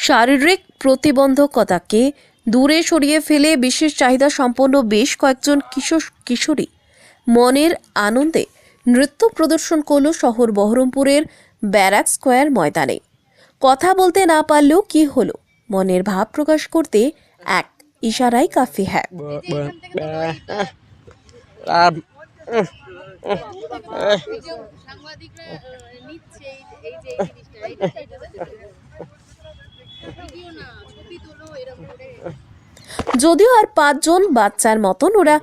শারীরিক প্রতিবন্ধকতাকে দূরে সরিয়ে ফেলে বিশেষ চাহিদা সম্পন্ন বেশ কয়েকজন কিশোর কিশোরী। মনের আনন্দে নৃত্য প্রদর্শন করল শহর বহরমপুরের ব্যারাক স্কোয়ার ময়দানে। কথা বলতে না পারলেও কি হলো? মনের ভাব প্রকাশ করতে এক ইশারাই কাফি হ্যাঁ সাংবাদিকরা নিচ্ছে এই যে এই জিনিসটা এইটা চাইতেছে ভিডিও না ছবি তোলো এরকম করে যদিও আর পাঁচজন বাচ্চার মতন, ওরা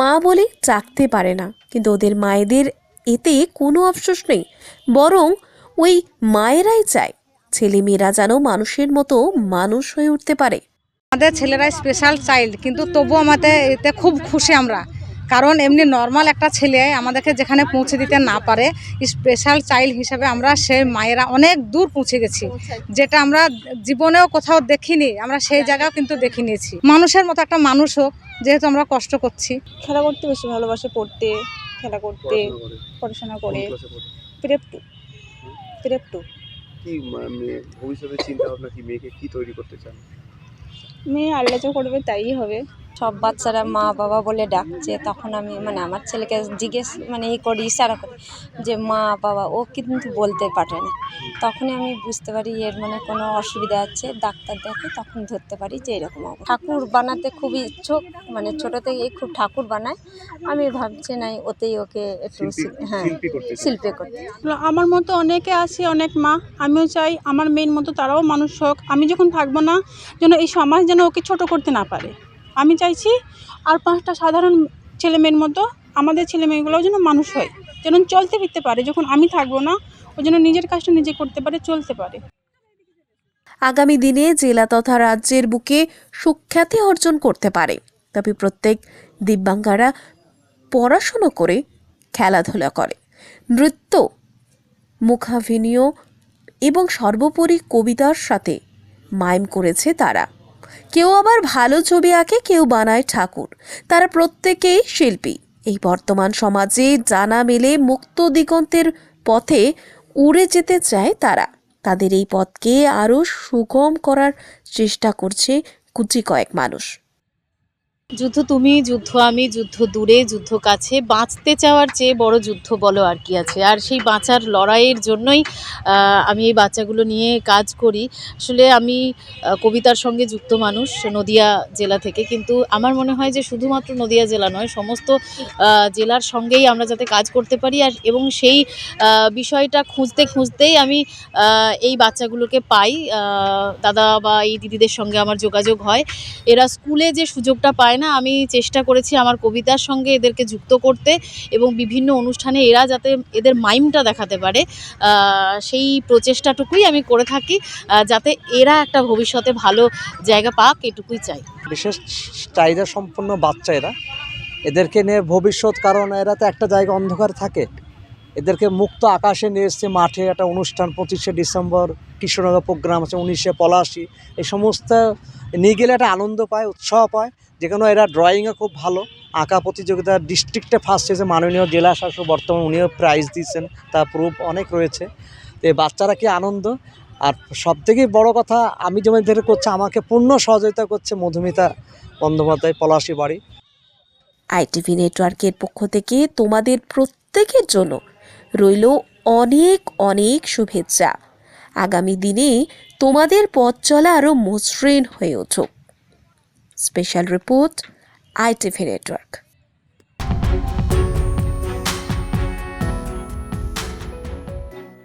মা বলে চাকতে পারে না। কিন্তু ওদের মায়েদের এতে কোনো আফসোস নেই। বরং ওই মায়েরাই চায়, ছেলেমেয়েরা যেন মানুষের মতো মানুষ হয়ে উঠতে পারে। আমাদের ছেলেরা স্পেশাল চাইল্ড কিন্তু তবু আমাদের এতে খুব খুশি আমরা। কারণ এমনি নর্মাল একটা ছেলে আমাদেরকে যেখানে পৌঁছে দিতে না পারে স্পেশাল চাইল্ড হিসাবে আমরা সে মায়েরা অনেক দূর পৌঁছে গেছি যেটা আমরা জীবনেও কোথাও দেখিনি আমরা সেই জায়গাও কিন্তু দেখে নিয়েছি। মানুষের মতো একটা মানুষ হোক যেহেতু আমরা কষ্ট করছি। খেলা করতে বেশি ভালোবাসে পড়তে খেলা করতে পড়াশোনা করে। প্রেপ টু প্রেপ টু কি ভবিষ্যতে চিন্তা ভাবনা কি? মেয়েকে কি তৈরি করতে চান? মেয়ে আল্লাহ যা করবে তাই হবে। সব বাচ্চারা মা বাবা বলে ডাকছে তখন আমি মানে আমার ছেলেকে জিজ্ঞেস মানে ই করি ইশারা করি যে মা বাবা ও কিন্তু বলতে পারে না। তখনই আমি বুঝতে পারি এর মানে কোনো অসুবিধা আছে ডাক্তার দেখে তখন ধরতে পারি যে এরকম অবস্থা। ঠাকুর বানাতে খুবই ইচ্ছুক মানে ছোটো থেকেই খুব ঠাকুর বানায় আমি ভাবছি নাই ওতেই ওকে একটু হ্যাঁ শিল্পী করতে করতে। আমার মতো অনেকে আছে অনেক মা আমিও চাই আমার মেয়ের মতো তারাও মানুষ হোক আমি যখন থাকব না যেন এই সমাজ যেন ওকে ছোট করতে না পারে। আমি চাইছি আর পাঁচটা সাধারণ ছেলেমেয়ের মতো আমাদের ছেলে মেয়েগুলোও যেন মানুষ হয়, যেন চলতে ফিরতে পারে। যখন আমি থাকব না, ও যেন নিজের কাজটা নিজে করতে পারে, চলতে পারে। আগামী দিনে জেলা তথা রাজ্যের বুকে সুখ্যাতি অর্জন করতে পারে। তবে প্রত্যেক দিব্যাঙ্গারা পড়াশুনো করে খেলাধুলা করে। নৃত্য, মুখাভিনয় এবং সর্বোপরি কবিতার সাথে মাইম করেছে তারা। কেউ আবার ভালো ছবি আঁকে, কেউ বানায় ঠাকুর। তারা প্রত্যেকেই শিল্পী। এই বর্তমান সমাজে জানা মেলে মুক্ত দিগন্তের পথে উড়ে যেতে চায় তারা। তাদের এই পথকে আরও সুগম করার চেষ্টা করছে কুচি কয়েক মানুষ। যুদ্ধ তুমি, যুদ্ধ আমি, যুদ্ধ দূরে, যুদ্ধ কাছে। বাঁচতে চাওয়ার চেয়ে বড় যুদ্ধ বলো আর কি আছে। আর সেই বাঁচার লড়াইয়ের জন্যই আমি এই বাচ্চাগুলো নিয়ে কাজ করি। আসলে আমি কবিতার সঙ্গে যুক্ত মানুষ নদিয়া জেলা থেকে। কিন্তু আমার মনে হয় যে শুধুমাত্র নদিয়া জেলা নয়, সমস্ত জেলার সঙ্গেই আমরা যাতে কাজ করতে পারি। আর, এবং সেই বিষয়টা খুঁজতে খুঁজতেই আমি এই বাচ্চাগুলোকে পাই। দাদা বা এই দিদিদের সঙ্গে আমার যোগাযোগ হয়। এরা স্কুলে যে সুযোগটা পায় না, আমি চেষ্টা করেছি আমার কবিতার সঙ্গে এদেরকে যুক্ত করতে এবং বিভিন্ন অনুষ্ঠানে এরা যাতে এদের মাইমটা দেখাতে পারে। সেই প্রচেষ্টাটুকুই আমি করে থাকি যাতে এরা একটা ভবিষ্যতে ভালো জায়গা পাক, এটুকুই চাই। বিশেষ চাহিদা সম্পন্ন বাচ্চা এরা। এদেরকে নিয়ে ভবিষ্যৎ কারণ এরা তো একটা জায়গা অন্ধকার থাকে। এদেরকে মুক্ত আকাশে নিয়ে এসছে মাঠে একটা অনুষ্ঠান পঁচিশে ডিসেম্বর, কৃষ্ণনগর প্রোগ্রাম আছে, উনিশে পলাশি। এই সমস্ত নিয়ে গেলে একটা আনন্দ পায়, উৎসাহ পায় যেখানে এরা ড্রয়িংয়ে খুব ভালো। আঁকা প্রতিযোগিতা ডিস্ট্রিক্টে ফার্স্ট হয়েছে মাননীয় জেলা শাসক বর্তমানে উনিও প্রাইজ দিয়েছেন, তার প্রুফ অনেক রয়েছে। তো এই বাচ্চারা কি আনন্দ? আর সব থেকে বড় কথা, আমি যেমন ধরে করছে, আমাকে পূর্ণ সহযোগিতা করছে মধুমিতা বন্দ্যোপাধ্যায় পলাশি বাড়ি। আইটিভি নেটওয়ার্কের পক্ষ থেকে তোমাদের প্রত্যেকের জন্য রইল অনেক অনেক শুভেচ্ছা। আগামী দিনে তোমাদের পথ চলা আরও মসৃণ হয়ে উঠুক। Special report ITV network.